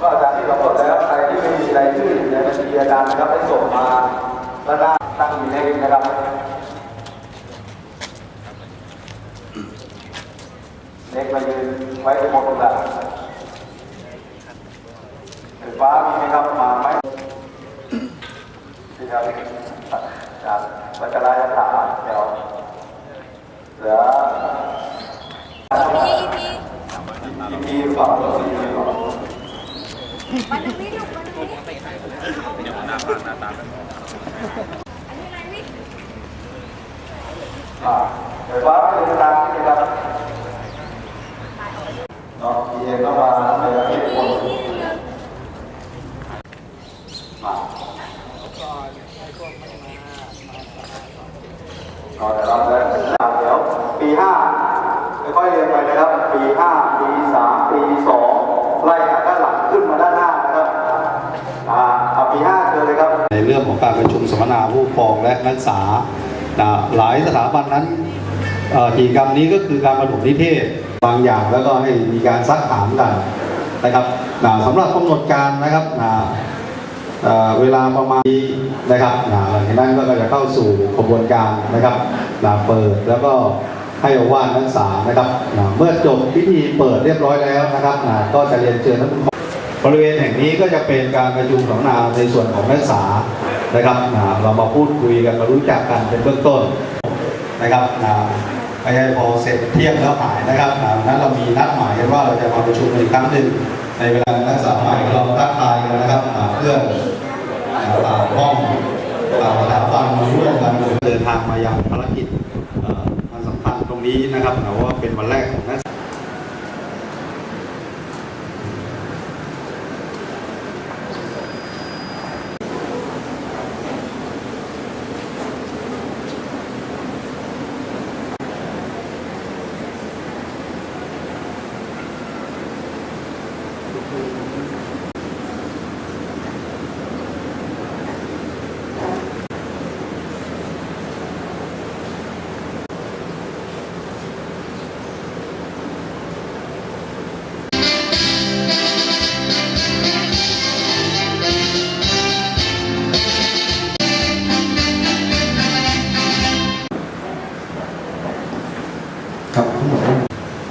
ก็อาจารย์ที่เรากดแล้วใครที่ไม่มีรายชื่ออยู่ในบัญชีอาจารย์นะครับให้ส่งมาแล้วก็ตั้งอยู่ในนะครับเล็กมายืนไว้ที่หมดทุกอย่างไฟฟ้ามีไหมครับมาไหมที่ครับจากวัชรายถาเดี๋ยวเหลือ พี่พี่ อีพีฝั่งตัวสี่ฝั่ง มันไม่ลูกมันไม่เดี๋ยวหน้าบ้านหน้าตาอันนี้อะไรวิทย์ อ่าไฟฟ้าเป็นกลางนี่ครับเนาะพีเอ็มก็มาในประเทศคนมาเอาแต่เราแล้วเดี๋ยวปีห้าค่อยเรียนไปนะครับ ปีห้าปีสามปีสองไล่จากด้านหลังขึ้นมาด้านหน้านะครับอ่าปีห้าเจอเลยครับ ในเรื่องของการประชุมสัมมนาผู้ปกครองและนักศึกษา หลายสถาบันนั้นกิจกรรมนี้ก็คือการประถมนิเทศบางอย่างแล้วก็ให้มีการซักถามกันนะครับนะสำหรับกำหนดการนะครับนะเเวลาประมาณนี้นะครับหลังจากนั้นก็จะเข้าสู่กระบวนการนะครับนะเปิดแล้วก็ให้โอวาทนักศึกษานะครับนะเมื่อจบพิธีเปิดเรียบร้อยแล้วนะครับนะก็จะเรียนเชิญท่านผู้ปกครองบริเวณแห่งนี้ก็จะเป็นการประชุมสัมมนาในส่วนของนักศึกษา นะครับเรามาพูดคุยกันมารู้จักกันเป็นเบื้องต้นนะครับไม่ใช่พอเสร็จเที่ยงแล้วหายนะครับนั้นเรามีนัดหมายกันว่าเราจะมาประชุมกันอีกครั้งหนึ่งในเวลานักศึกษาใหม่เราทักทายกันนะครับเพื่อต่างห้องต่างสถาบันมาร่วมกันเดินทางมายังภารกิจเอ่ออันสำคัญตรงนี้นะครับนะว่าเป็นวันแรกของนัก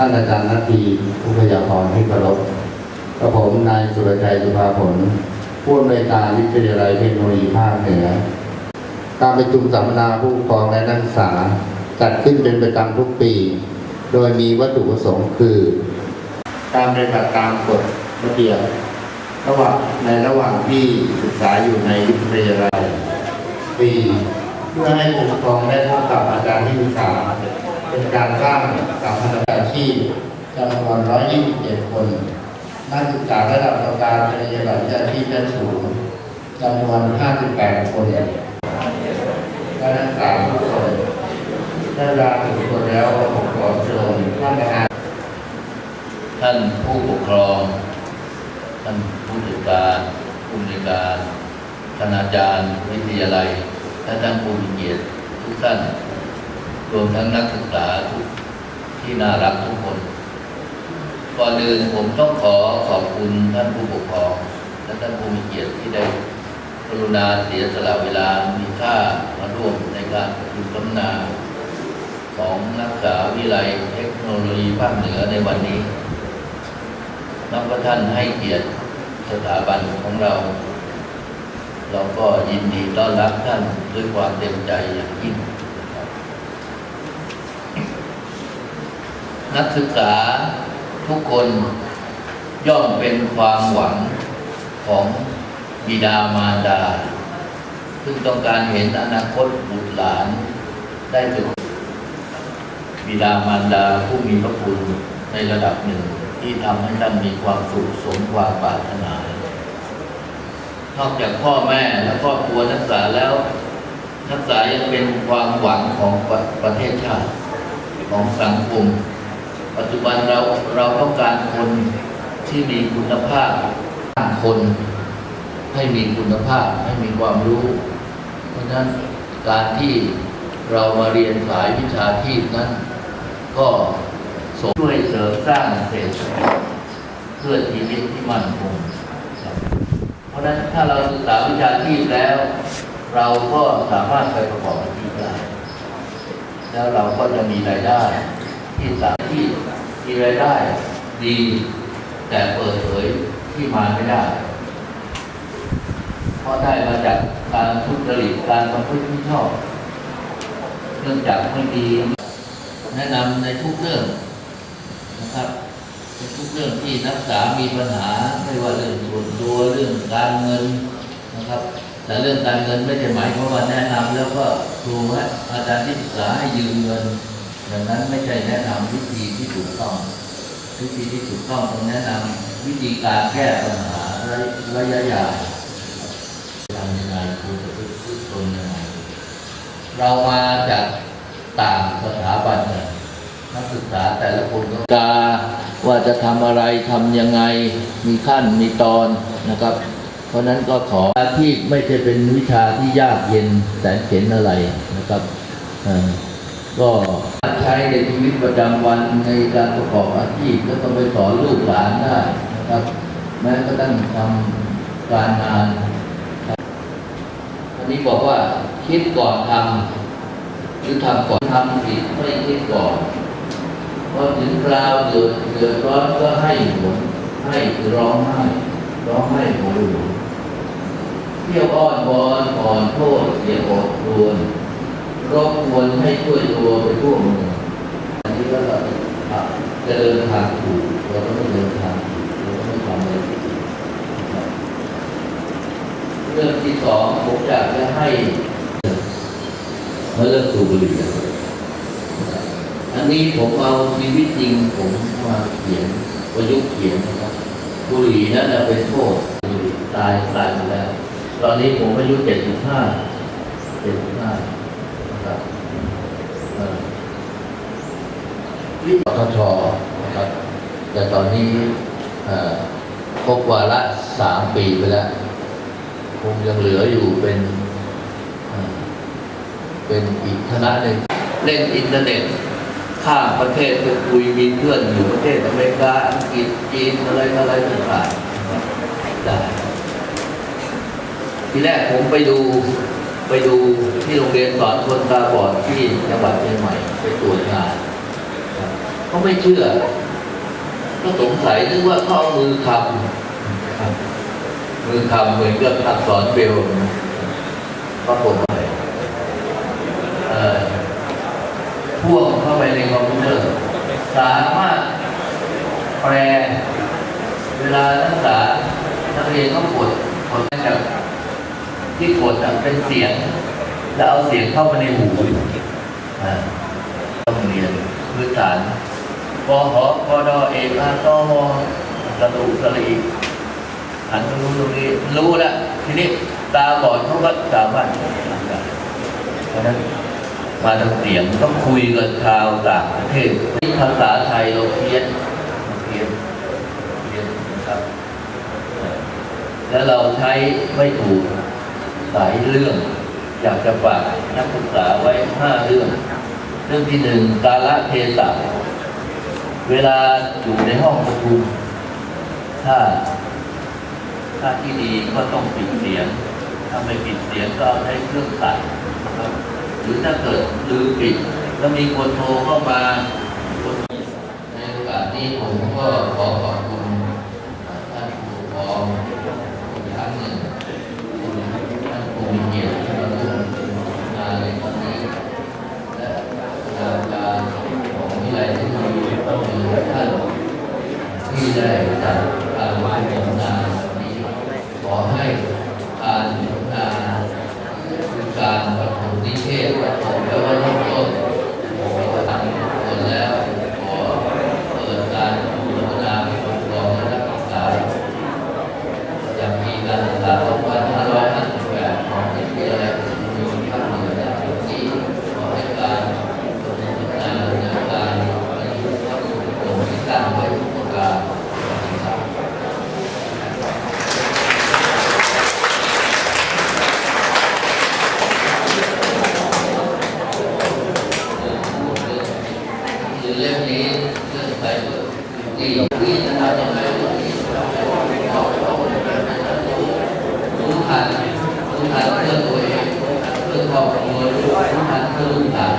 านอาจารย์นาทีผู้พยากรณ์ที่เคารพกระผมนายสุรชัยสุภาผลผู้อำนวยการวิทยาลัยเทคโนโลยีภาคเหนือ การประชุมสัมมนาผู้ปกครองและนักศึกษาจัดขึ้นเป็นประจำทุกปี โดยมีวัตถุประสงค์คือ การปฏิบัติตามกฎระเบียบระหว่างในระหว่างที่ศึกษาอยู่ในวิทยาลัยปีเพื่อให้ผู้ปกครองได้พบกับอาจารย์ที่ปรึกษา เป็นการสร้างสัมพันธอาชีพจำนวน 127 คน นักศึกษาระดับประการปริญญาบัตรวิชาชีพชั้นสูงจำนวน 58 คนนักศึกษาทุกคนได้เวลาถึงคนแล้วผมขอเชิญท่านประธานท่านผู้ปกครอง ท่านผู้จัดการผู้บริการคณาจารย์ วิทยาลัย และท่านผู้มีเกียรติทุกท่าน รวมทั้งนักศึกษาทุกที่น่ารักทุกคน ก่อนอื่นผมต้องขอขอบคุณท่านผู้ปกครองและท่านผู้มีเกียรติที่ได้กรุณาเสียสละเวลา มีค่ามาร่วมในการประชุมสัมมนา ของนักศึกษาวิทยาลัยเทคโนโลยีภาคเหนือในวันนี้ นับว่าท่านให้เกียรติสถาบันของเรา เราก็ยินดีต้อนรับท่านด้วยความเต็มใจอย่างยิ่งนะครับ นักศึกษาทุกคนย่อมเป็นความหวังของบิดามารดา ซึ่งต้องการเห็นอนาคตบุตรหลานได้ถึงบิดามารดาผู้มีพระคุณในระดับหนึ่งที่ทำให้ท่านมีความสุขสมความปรารถนา นอกจากพ่อแม่และครอบครัวนักศึกษาแล้ว นักศึกษายังเป็นความหวังของประประเทศชาติของสังคม ปัจจุบันเราเราต้องการคนที่มีคุณภาพสร้างคน ให้มีคุณภาพให้มีความรู้ เพราะฉะนั้นการที่เรามาเรียนสายวิชาชีพนั้น ก็สช่วยเสริมสร้างเศรษฐกิจเพื่อชีวิตที่มั่นคงเพราะฉะนั้นถ้าเราศึกษาวิชาชีพแล้ว เราก็สามารถไปประกอบอาชีพได้แล้วเราก็จะมีรายได้ ที่สามที่มีรายได้ดี แต่เปิดเผยที่มาไม่ได้ เพราะได้มาจากการทุจริตการประพฤติมิชอบเนื่องจากไม่ดี แนะนำในทุกเรื่องนะครับในทุกเรื่องที่นักศึกษามีปัญหาไม่ว่าเรื่องส่วนตัวเรื่องการเงินนะครับ แต่เรื่องการเงินไม่ใช่หมายความว่าแนะนำแล้วก็ครูให้อาจารย์ที่ปรึกษาให้ยืมเงิน ดังนั้นไม่ใช่แนะนำวิธีที่ถูกต้อง วิธีที่ถูกต้องต้องแนะนำวิธีการแก้ปัญหาระระยะยาวทำยังไงควรจะพึ่งตนยังไงเรามาจากต่างสถาบันเนี่ยนักศึกษาแต่ละคนก็กาว่าจะทำอะไรทำยังไงมีขั้นมีตอนนะครับ เพราะนั้นก็ขอที่ไม่ใช่เป็นวิชาที่ยากเย็นแสนเข็นอะไรนะครับอ่อ ก็ใช้ในชีวิตประจำวันในการประกอบอาชีพแล้วก็ไปสอนลูกหลานได้นะครับ แม้ก็ต้องทำการงานอันนี้บอกว่าคิดก่อนทำหรือทำก่อนทำผิดไม่คิดก่อนพอถึงคราวเดือดเดือดร้อนก็ให้หวนให้คือร้องไห้ร้องไห้โหยหวนเที่ยวอ้อนวอนอ่อโทษเสียอกรวน รบกวนให้ช่วยตัวไปทั่วมืองอันนี้ก็เราอะจะเดินทางถูกเราก็ไม่เดินทางถูกเราก็ไม่ทำอะไรผิดเรื่องที่สองผมอยากจะให้มาเลิกสูบบุหรี่อันนี้ผมเอาชีวิตจริงผมมาเขียนประยุกต์เขียนนะครับบุหรี่นั้นน่ะเป็นโทษบุหรี่ตายตายไปแล้ว ตอนนี้ผมอายุเจ็ดสิบห้าเจ็ดสิบห้านะครับเอ่อ วิทชนะครับ แต่ตอนนี้ครบวาระสามปีไปแล้ว คงยังเหลืออยู่เป็นเอ่อเป็นอีกคณะหนึ่งเล่นอินเทอร์เน็ตข้ามประเทศไปคุยมีเพื่อนอยู่ประเทศอเมริกาอังกฤษจีนอะไรอะไรต่างๆได้ทีแรกผมไปดูไปดูที่โรงเรียนสอนคนตาบอดที่จังหวัดเชียงใหม่ไปตรวจงาน เขาไม่เชื่อ ก็สงสัยนึกว่าเขาเอามือคำมือคำเหมือนกับอักษรเบลนปรากฏว่าเออพ่วงเข้าไปในคอมพิวเตอร์สามารถแปลเวลานักศึกษานักเรียนก็กดกดจากที่กดเป็นเสียง แล้วเอาเสียงเข้ามาในหูต้องเรียนพื้นฐาน ปหอปดอเอกอาตมสระดุสระอีหันตรงนู้นตรงนี้รู้แล้วทีนี้ตาบอดเขาก็สามารถทำได้เพราะนั้นมาทางเสียงต้องคุยกับชาวต่างประเทศภาษาไทยเราเพี้ยนเพี้ยนเพี้ยนนะครับ แล้วเราใช้ไม่ถูกหลายเรื่อง อยากจะฝากนักศึกษาไว้ห้าเรื่อง เรื่องที่หนึ่งกาลเทศะ เวลาอยู่ในห้องประชุมถ้า ถ้าที่ดีก็ต้องปิดเสียง ถ้าไม่ปิดเสียงก็ใช้เครื่องตัดนะครับ หรือถ้าเกิดลืมปิดแล้วมีคนโทรเข้ามาคนในโอกาสนี้ผมก็ขอขอบคุณท่านผู้ปกครองอีกครั้งหนึ่งคุณท่านผู้มีเกียรติที่มาร่วมงานในครั้งนี้ และงานการของวิทยาลัยเทคโนโลยีก็มีท่าน ที่ได้จัดการไหว้ผลงานวันนี้ขอให้การผลงานคือการปฐมนิเทศปฐมแปลว่าเริ่มต้นผมก็ทำผลแล้วขอเปิดการพัฒนาเป็นองค์กรและนักศึกษาประจำปีการศึกษา2558ของวิทยาลัยเทคโนโลยีภาคเหนือและพื้นที่ขอให้การปฐมพัฒนาดำเนินการไปเข้าสู่กรมที่ตั้งไว้ทุกประการ คือเล่มนี้เรื่องไปที่ที่จะทำยังไง อัดทุกอัดเพื่อตัวเองทุกอัดเพื่อครอบครัวทุกอัดเพื่อลูกหลาน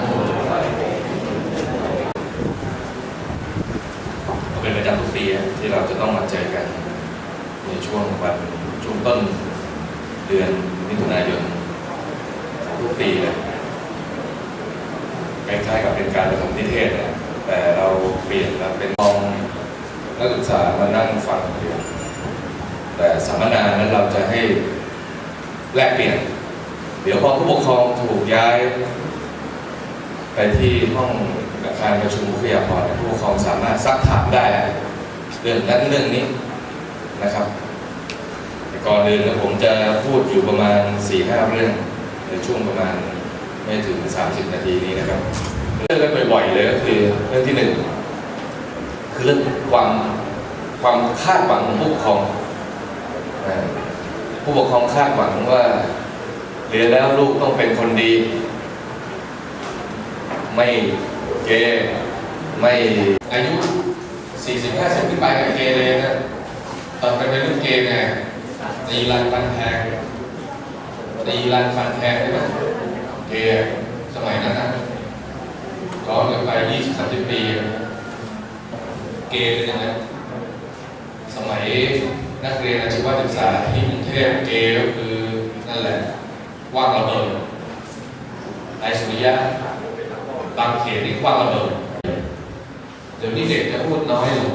ก็เป็นประจำ ที่ที่เราจะต้องมาเจอกัน ในช่วงวันช่วงต้นเดือนมิถุนายนทุกปีเลยคล้ายๆกับเป็นการประถมนิเทศนะแต่เราเปลี่ยนมาเป็นมองนักศึกษามานั่งฟังเรียนแต่สัมมนานั้นเราจะให้แลกเปลี่ยน เดี๋ยวพอผู้ปกครองถูกย้าย ไปที่ห้องอาคารประชุมวิทยาพรผู้ปกครองสามารถซักถามได้ รื่องนั้นเรื่องนี้นะครับก่อนอื่นนี่ยผมจะพูดอยู่ประมาณ4ี่ห้าเรื่องในช่วงประมาณไม่ถึง 30 นาทีนี้นะครับเรื่องกันบ่อยๆเลยก็คือเรื่องที่หนึ่งคือเรื่องความความคาดหวังของผู้ปกครองผู้ปกครองคาดหวังว่าเรียนแล้วลูกต้องเป็นคนดี ไม่เกไม่อายุ 40 50ขึ้นไปกับเกเลยนะตอนเป็นวัยรุ่นเกย์เนี่ยตีรันฟันแทงตีรันฟันแทงใช่ไหมเกย์สมัยนั้นนะย้อนกลับไป20 30ปี เกย์เป็นยังไงสมัยนักเรียนอาชีวศึกษาที่กรุงเทพเกก็คือนั่นแหละว่างระเบิดนายสุริยะบางเขตนี่ว้างระเบิด เดี๋ยวนี้เด็กจะพูดน้อยลง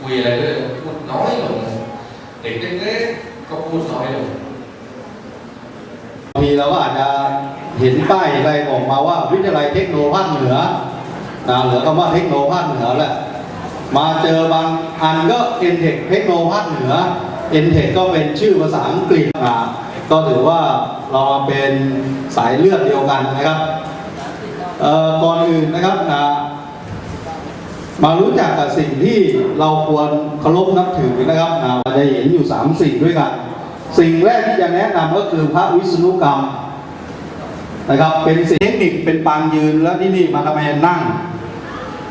คุยอะไรด้วยพูดน้อยลงเด็กเล็กๆก็พูดน้อยลงมีเราก็อาจจะเห็นป้ายอะไรออกมาว่า วิทยาลัยเทคโนโลยีภาคเหนือนะเหลือคำว่าเทคโนโลยีภาคเหนือแหละมาเจอบางอันก็เอ็นเทคเทคโนโลยีภาคเหนือเอ็นเทคก็เป็นชื่อภาษาอังกฤษนะก็ถือว่าเราเป็นสายเลือดเดียวกันนะครับก่อนอื่นนะครับนะ มารู้จักกับสิ่งที่เราควรเคารพนับถือนะครับเราจะเห็นอยู่สามสิ่งด้วยกัน สิ่งแรกที่จะแนะนำก็คือพระวิษณุกรรมนะครับ เป็นเทคนิคเป็นปางยืนแล้วที่นี่มาทำไมนั่ง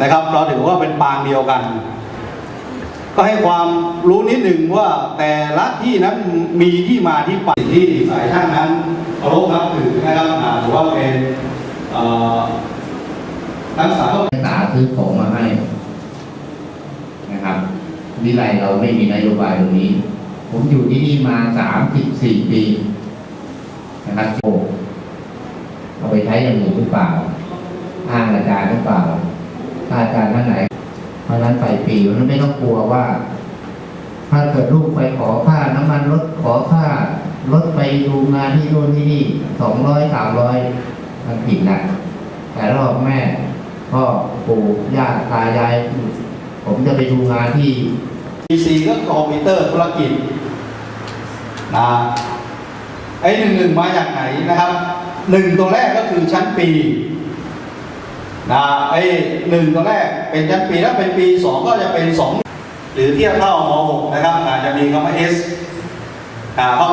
นะครับ เราถือว่าเป็นปางเดียวกัน ก็ให้ความรู้นิดหนึ่งว่าแต่ละที่นั้นมีที่มาที่ไปที่สายท่านนั้นเคารพนับถือนะครับอ่าถือว่าเป็นนักศึกษาก็นักศึกษาซื้อของมาให้ วิไลเราไม่มีนโยบายตรงนี้ ผมอยู่ที่นี่มาสามสิบสี่ปีนะครับโเอาไปใช้อย่างอื่นหรือเปล่า อ้างอาจารย์หรือเปล่า ถ้าอาจารย์ท่านไหน เพราะนั้นไปปีมันไม่ต้องกลัวว่า ถ้าเกิดลูกไปขอค่าน้ำมันรถขอค่ารถไปดูงานที่โน่นที่นี่สองร้อยสามร้อยมันผิดนะแต่รอบแม่พ่อปู่ย่าตายาย ผมจะไปดูงานที่ PC ก็คอมพิวเตอร์ธุรกิจนะไอ้หนึ่งหนึ่งมาจากไหนนะครับหนึ่งตัวแรกก็คือชั้นปีนะไอ้หนึ่งตัวแรกเป็นชั้นปีแล้วเป็นปีสองก็จะเป็นสองหรือเทียบเท่ามหกนะครับอาจจะมีคำว่า S อ่าเข้า